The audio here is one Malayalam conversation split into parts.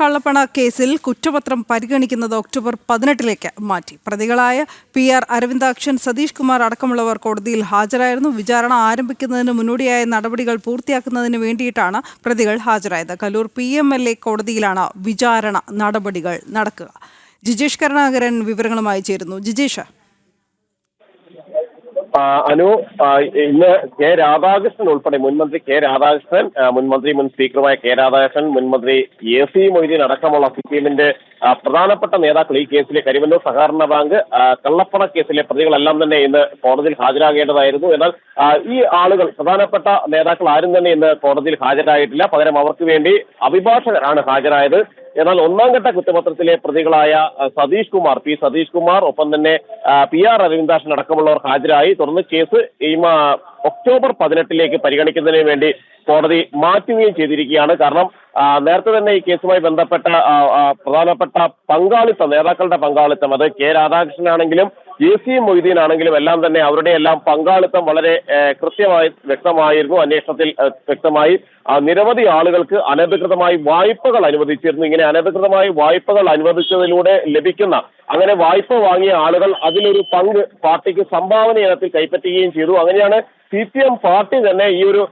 കള്ളപ്പണ കേസിൽ കുറ്റപത്രം പരിഗണിക്കുന്നത് ഒക്ടോബർ പതിനെട്ടിലേക്ക് മാറ്റി. പ്രതികളായ പി ആർ അരവിന്ദാക്ഷൻ സതീഷ് കുമാർ അടക്കമുള്ളവർ കോടതിയിൽ ഹാജരായിരുന്നു. വിചാരണ ആരംഭിക്കുന്നതിന് മുന്നോടിയായ നടപടികൾ പൂർത്തിയാക്കുന്നതിന് വേണ്ടിയിട്ടാണ് പ്രതികൾ ഹാജരായത്. Kaloor P M L A കോടതിയിലാണ് വിചാരണ നടപടികൾ നടക്കുക. ജിജേഷ് കരുണാകരൻ വിവരങ്ങളുമായി ചേരുന്നു. ജിജേഷ് അനു ഇന്ന് കെ രാധാകൃഷ്ണൻ ഉൾപ്പെടെ മുൻമന്ത്രി കെ രാധാകൃഷ്ണൻ മുൻമന്ത്രി മുൻ സ്പീക്കറുമായ കെ രാധാകൃഷ്ണൻ മുൻമന്ത്രി എ സി മൊയ്തീൻ അടക്കമുള്ള സി പി എമ്മിന്റെ പ്രധാനപ്പെട്ട നേതാക്കൾ ഈ കേസിലെ കരിമല്ലൂർ സഹകരണ ബാങ്ക് കള്ളപ്പണ കേസിലെ പ്രതികളെല്ലാം തന്നെ ഇന്ന് കോടതിയിൽ ഹാജരാകേണ്ടതായിരുന്നു. എന്നാൽ ഈ ആളുകൾ പ്രധാനപ്പെട്ട നേതാക്കൾ ആരും തന്നെ ഇന്ന് കോടതിയിൽ ഹാജരായിട്ടില്ല. പകരം അവർക്ക് വേണ്ടി അഭിഭാഷകരാണ് ഹാജരായത്. എന്നാൽ ഒന്നാം ഘട്ട കുറ്റപത്രത്തിലെ പ്രതികളായ സതീഷ് കുമാർ പി സതീഷ് കുമാർ ഒപ്പം തന്നെ പി ആർ അരവിന്ദാഷൻ അടക്കമുള്ളവർ ഹാജരായി. തുടർന്ന് കേസ് ഈ ഒക്ടോബർ പതിനെട്ടിലേക്ക് പരിഗണിക്കുന്നതിന് വേണ്ടി കോടതി മാറ്റുകയും ചെയ്തിരിക്കുകയാണ്. കാരണം നേരത്തെ തന്നെ ഈ കേസുമായി ബന്ധപ്പെട്ട പ്രധാനപ്പെട്ട പങ്കാളിത്തം നേതാക്കളുടെ പങ്കാളിത്തം അത് കെ രാധാകൃഷ്ണനാണെങ്കിലും എ സി മൊയ്തീൻ ആണെങ്കിലും എല്ലാം തന്നെ അവരുടെ എല്ലാം പങ്കാളിത്തം വളരെ കൃത്യമായി വ്യക്തമായിരുന്നു. അന്വേഷണത്തിൽ വ്യക്തമായി. നിരവധി ആളുകൾക്ക് അനധികൃതമായി വായ്പകൾ അനുവദിച്ചിരുന്നു. ഇങ്ങനെ അനധികൃതമായി വായ്പകൾ അനുവദിച്ചതിലൂടെ ലഭിക്കുന്ന അങ്ങനെ വായ്പ വാങ്ങിയ ആളുകൾ അതിലൊരു പങ്ക് പാർട്ടിക്ക് സംഭാവന ഇനത്തിൽ കൈപ്പറ്റുകയും ചെയ്തു. അങ്ങനെയാണ് സി പി എം പാർട്ടി തന്നെ ഈ ഒരു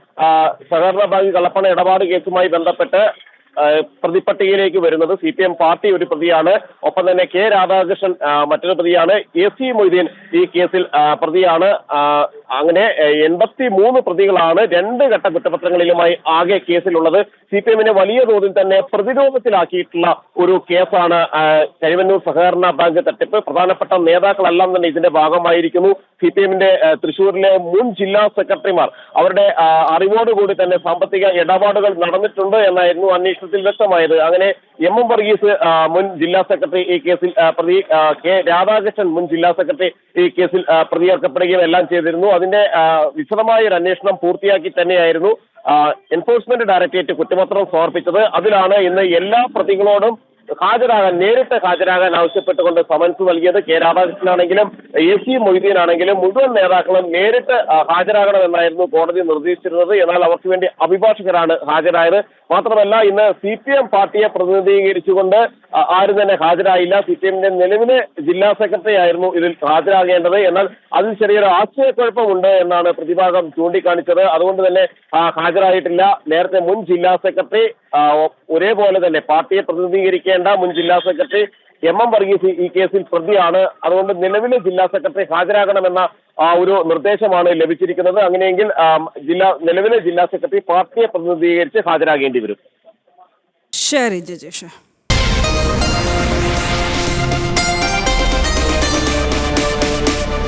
സഹകരണ ബാങ്ക് കള്ളപ്പണ ഇടപാട് കേസുമായി ബന്ധപ്പെട്ട് പ്രതിപട്ടികയിലേക്ക് വരുന്നത് സി പി എം പാർട്ടി ഒരു പ്രതിയാണ്. ഒപ്പം തന്നെ കെ രാധാകൃഷ്ണൻ മറ്റൊരു പ്രതിയാണ്. എ സി മൊയ്തീൻ ഈ കേസിൽ പ്രതിയാണ്. അങ്ങനെ എൺപത്തി മൂന്ന് പ്രതികളാണ് രണ്ട് ഘട്ട കുറ്റപത്രങ്ങളിലുമായി ആകെ കേസിലുള്ളത്. സി പി എമ്മിനെ വലിയ തോതിൽ തന്നെ പ്രതിരോധത്തിലാക്കിയിട്ടുള്ള ഒരു കേസാണ് കരിവന്നൂർ സഹകരണ ബാങ്ക് തട്ടിപ്പ്. പ്രധാനപ്പെട്ട നേതാക്കളെല്ലാം തന്നെ ഇതിന്റെ ഭാഗമായിരിക്കുന്നു. സി പി എമ്മിന്റെ തൃശൂരിലെ മുൻ ജില്ലാ സെക്രട്ടറിമാർ അവരുടെ അറിവോടുകൂടി തന്നെ സാമ്പത്തിക ഇടപാടുകൾ നടന്നിട്ടുണ്ട് എന്നായിരുന്നു അന്വേഷണത്തിൽ വ്യക്തമായത്. അങ്ങനെ എം എം വർഗീസ് മുൻ ജില്ലാ സെക്രട്ടറി ഈ കേസിൽ പ്രതി കെ രാധാകൃഷ്ണൻ മുൻ ജില്ലാ സെക്രട്ടറി ഈ കേസിൽ പ്രതിയാക്കപ്പെടുകയും എല്ലാം ചെയ്തിരുന്നു. അതിന്റെ വിശദമായ ഒരു അന്വേഷണം പൂർത്തിയാക്കി തന്നെയായിരുന്നു എൻഫോഴ്സ്മെന്റ് ഡയറക്ടറേറ്റ് കുറ്റപത്രം സമർപ്പിച്ചത്. അതിലാണ് ഇന്ന് എല്ലാ പ്രതികളോടും ഹാജരാകാൻ നേരിട്ട് ഹാജരാകാൻ ആവശ്യപ്പെട്ടുകൊണ്ട് സമൻസ് നൽകിയത് കെ രാധാകൃഷ്ണനാണെങ്കിലും എ സി മൊയ്തീൻ ആണെങ്കിലും മുഴുവൻ നേതാക്കളും നേരിട്ട് ഹാജരാകണമെന്നായിരുന്നു കോടതി നിർദ്ദേശിച്ചിരുന്നത്. എന്നാൽ അവർക്ക് വേണ്ടി അഭിഭാഷകരാണ് ഹാജരായത്. മാത്രമല്ല ഇന്ന് സി പി എം പാർട്ടിയെ പ്രതിനിധീകരിച്ചുകൊണ്ട് ആരും തന്നെ ഹാജരായില്ല. സി പി എമ്മിന്റെ നിലവിലെ ജില്ലാ സെക്രട്ടറി ആയിരുന്നു ഇതിൽ ഹാജരാകേണ്ടത്. എന്നാൽ അതിൽ ചെറിയൊരു ആശയക്കുഴപ്പമുണ്ട് എന്നാണ് പ്രതിഭാഗം ചൂണ്ടിക്കാണിച്ചത്. അതുകൊണ്ട് തന്നെ ഹാജരായിട്ടില്ല. നേരത്തെ മുൻ ജില്ലാ സെക്രട്ടറി ഒരേപോലെ തന്നെ പാർട്ടിയെ പ്രതിനിധീകരിക്കേണ്ട മുൻ ജില്ലാ സെക്രട്ടറി എം എം വർഗീസ് ഈ കേസിൽ പ്രതിയാണ്. അതുകൊണ്ട് നിലവിലെ ജില്ലാ സെക്രട്ടറി ഹാജരാകണമെന്ന ഒരു നിർദ്ദേശമാണ് ലഭിച്ചിരിക്കുന്നത്. അങ്ങനെയെങ്കിൽ ജില്ലാ നിലവിലെ ജില്ലാ സെക്രട്ടറി പാർട്ടിയെ പ്രതിനിധീകരിച്ച് ഹാജരാകേണ്ടി വരും. ശരി ജിജേഷ്